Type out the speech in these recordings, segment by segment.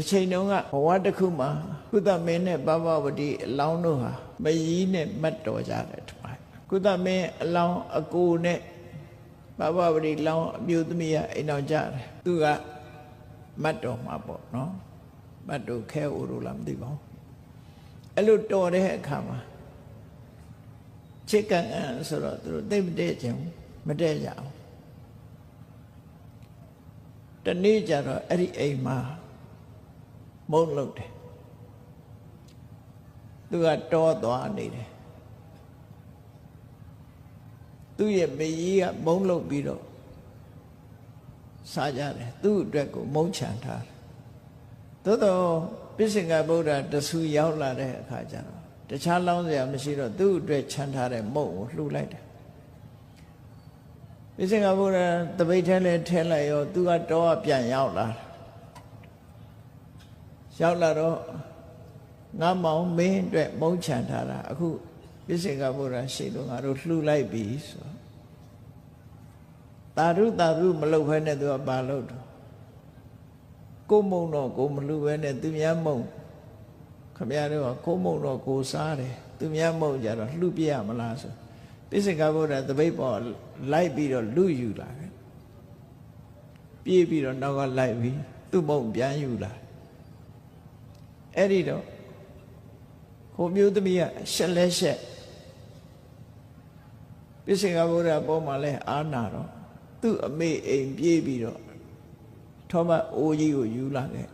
တစ်ချိန်တုန်းကဘဝတစ်ခုမှာကုသမင်းနဲ့ဘဘဝတိအလောင်းတို့ဟာမယီးနဲ့မတ်တော်ကြတယ်ထမိုင်းကုသမင်းအလောင်းအကိုနဲ့ဘဘဝတိလောင်းအမျိုးသမီးကအိမ်တော်ကြတယ်သူကမတ်တော်မှာပေါ့နော်မတ်တော်ခဲအိုလိုလားမသိပါဘူးအဲ့လိုတော်တဲ့အခါမှာချစ်ကန်အန်ဆိုတော့သူတို့သိမတည့်ခြင်းမတည့်ကြအောင်တနေ့ကျတော့အဲ့ဒီအိမ်မှာ မုန်းလို့တယ်သူကတောသွားနေတယ်သူ့ရဲ့မေကြီးကမုန်းလို့ပြီးတော့စားကြတယ်သူ့အတွက်ကိုမုန်းချန်ထားတယ်သို့တော့ပိစိကဗုဒ္ဓတဆူရောက်လာတဲ့အခါကျတော့တခြားလောင်းစရာမရှိတော့သူ့အတွက်ချန်ထားတဲ့မုန့်ကိုလှူလိုက်တယ်ပိစိကဗုဒ္ဓတပိတ်ထဲလဲထဲလိုက်ရောသူကတောကပြန်ရောက်လာတယ် ရောက်လာတော့ငါမောင်မင်းအတွက်မုန်းချန်ထားတာအခုပြစ္ဆေကဗုဒ္ဓရှိလို့ငါတို့လှူလိုက်ပြီဆိုတာရုတာရုမလုပ်ဘဲနဲ့သူကဘာလုပ်တော့ကိုမုံတော့ကိုမလှူဘဲနဲ့သူများမုံခမရတို့ကကိုမုံတော့ကိုစားတယ်သူများမုံကြတော့လှူပြရမလားဆိုပြစ္ဆေကဗုဒ္ဓတပိတ်ပေါ်လိုက်ပြီးတော့လူယူလာတယ်ပြေးပြီးတော့နောက်ကလိုက်ပြီးသူ့မုံပြန်ယူလာတယ် အဲ့ဒီတော့ဟိုမျိုးသမီးကရှက်လဲရှက်ပြစ္ဆေကဗုဒ္ဓပေါ်မှာလဲအာနာတော့သူ့အမေအိမ်ပြေးပြီးတော့ထောမအိုးကြီးကိုယူလာခဲ့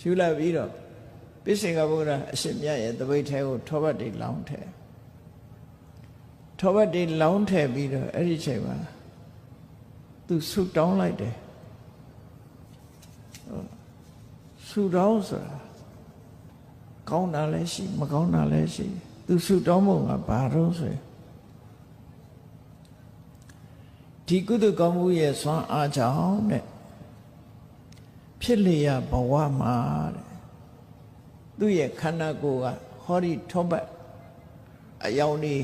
ယူလာပြီးတော့ပြစ္ဆေကဗုဒ္ဓအရှင်မြတ်ရဲ့တပိတ်ထဲကိုထောဘတ်တွေလောင်းထဲထောဘတ်တွေလောင်းထဲပြီးတော့အဲ့ဒီချိန်မှာသူဆုတောင်းလိုက်တယ်ဆူတောင်းဆိုတာ ကောင်းတာလည်းရှိမကောင်းတာလည်းရှိသူဆူတောင်းဖို့ကဘာတော့ဆိုရင်ဒီကုသကောင်းမှုရဲ့ဆွမ်းအားကြောင့်တဲ့ဖြစ်လျက်ဘဝမှာတဲ့သူ့ရဲ့ခန္ဓာကိုယ်ကဟောဒီထောပတ်အယောင်နေ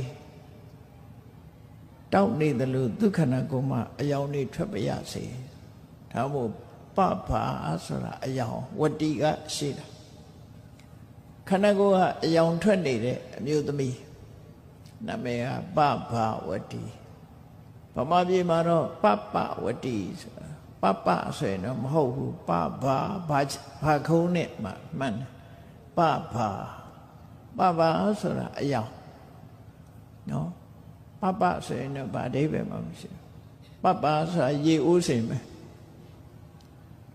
တောက်နေတယ်လို့သူခန္ဓာကိုယ်မှာအယောင်နေထွက်ပြရစေဒါမို့ပပဆိုတာအယောင်ဝတ္တိကရှိတာ ခန္ဓာကိုယ်ကအယောင်ထွက်နေတဲ့အမျိုးသမီးနာမည်ကပပဝတ္တိဗမာပြည်မှာတော့ပပဝတ္တိဆိုတာပပဆိုရင်တော့မဟုတ်ဘူးပပဘာဘာခုံးနဲ့မှမှန်တယ်ပပပပဆိုတာအယောင်နော်ပပဆိုရင်တော့ဗာအဓိပ္ပာယ်မှမရှိဘူးပပဆိုတာရေအိုးစင်ပဲ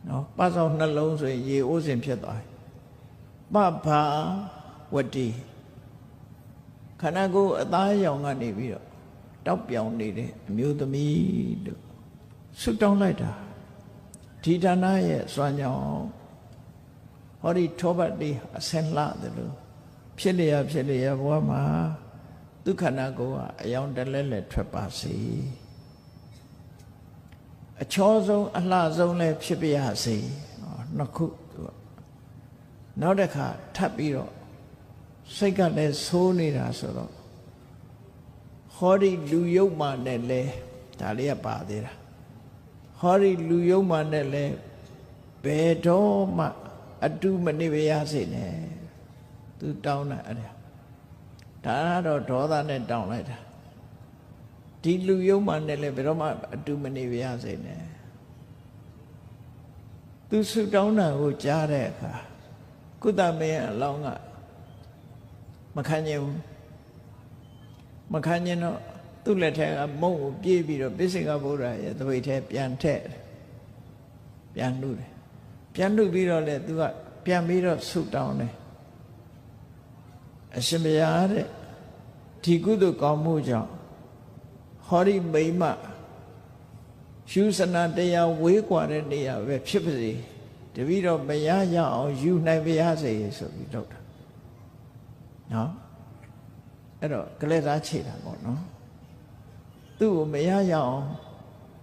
နော်ပတ်စောင်းနှလုံးဆိုရင်ရေအိုးစင်ဖြစ်သွားတယ် ပပဝတ္တိခန္ဓာကိုယ်အသားအရောင်ကနေပြီးတော့တောက်ပြောင်နေတဲ့အမျိုးသမီးတို့ဆွတောင်းလိုက်တာဒီဌာနရဲ့စွမ်းကြောင့်ဟောဒီထောပတ်လေးအစင်လာတယ်လို့ဖြစ်လျက်ဖြစ်လျက်ဘဝမှာဒုက္ခနာကိုကအယောင်တလဲလဲထွက်ပါစေအချောဆုံးအလှဆုံးလဲဖြစ်ပြရစေနှစ်ခုသူက နောက်တစ်ခါထပ်ပြီးတော့စိတ်ကလည်းဆိုးနေတာဆိုတော့ဟောဒီလူယုတ်မှနဲ့လဲဒါလေးကပါသေးတာဟောဒီလူယုတ်မှနဲ့လဲဘယ်တော့မှအတုမနေပါရစေနဲ့သူတောင်းတာအဲ့ဒါဒါကတော့ဒေါသနဲ့တောင်းလိုက်တာဒီလူယုံမှနဲ့လည်းဘယ်တော့မှအတူမနေပါရစေနဲ့သူဆုတောင်းတာကိုကြားတဲ့အခါ ကုသမင်းအလောင်းကမခံကျင်ဘူးမခံကျင်တော့သူ့လက်ထက်ကမုံကိုပြေးပြီးတော့ပိစိကဗုဒ္ဓရဲ့သပိတ်ထဲပြန်ထည့်ပြန်နှုတ်တယ်ပြန်နှုတ်ပြီးတော့လေသူကပြန်ပြီးတော့ဆုတောင်းတယ်အရှင်ဘုရားတဲ့ဒီကုသိုလ်ကောင်းမှုကြောင့်ဟောဒီမိမယူစနာတရားဝေးกว่าတဲ့နေရာပဲဖြစ်ပါစေ တပည့်တော်မရရအောင်ယူနိုင်ပါရစေဆိုပြီးလုပ်တာနော်အဲ့တော့ကလေးသားခြေတာပေါ့နော်သူ့ကိုမရရအောင်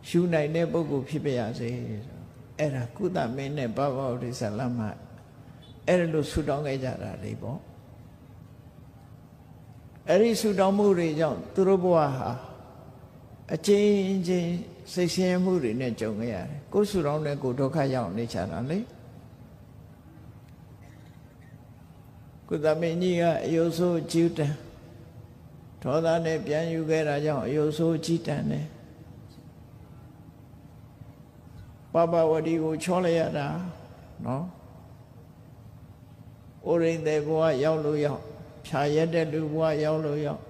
ယူနိုင်တဲ့ပုဂ္ဂိုလ်ဖြစ်ပါရစေအဲ့ဒါကုသမင်းနဲ့ဘဘဝရိသလမအဲ့ဒါလို့ဆူတောင်းခဲ့ကြတာလေပေါ့အဲ့ဒီဆူတောင်းမှုတွေကြောင့်သူတို့ဘဝဟာ အချင်းချင်းစိတ်ဆင်းရဲမှုတွေနဲ့ကြုံခဲ့ရတယ်ကိုယ်ဆူတောင်းတဲ့ကိုယ်ဒုက္ခရောက်နေချတာလေကုသမင်းကြီးကအယုဆိုးကြီးတန်ဒေါသနဲ့ပြန်ယူခဲ့တာကြောင့်အယုဆိုးကြီးတန်တယ်ပပဝတီကိုချောလိုက်ရတာနော်ဩရိန်တဲ့ဘဝရောက်လို့ရောက်ဖြာရက်တဲ့လူဘဝရောက်လို့ရောက်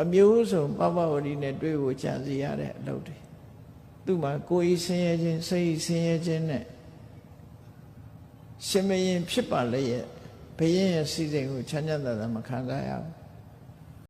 အမျိုးစုံပပဝတီနဲ့တွေ့ဖို့ကြံစီရတဲ့အလုပ်တွေသူ့မှာကိုယ်ဤဆင်းရဲခြင်းစိတ်ဤဆင်းရဲခြင်းနဲ့ရှင်မရင်ဖြစ်ပါလေရဲ့ဘုရင်ရဲ့စီစဉ်ကိုချမ်းသာသာမခံစားရဘူး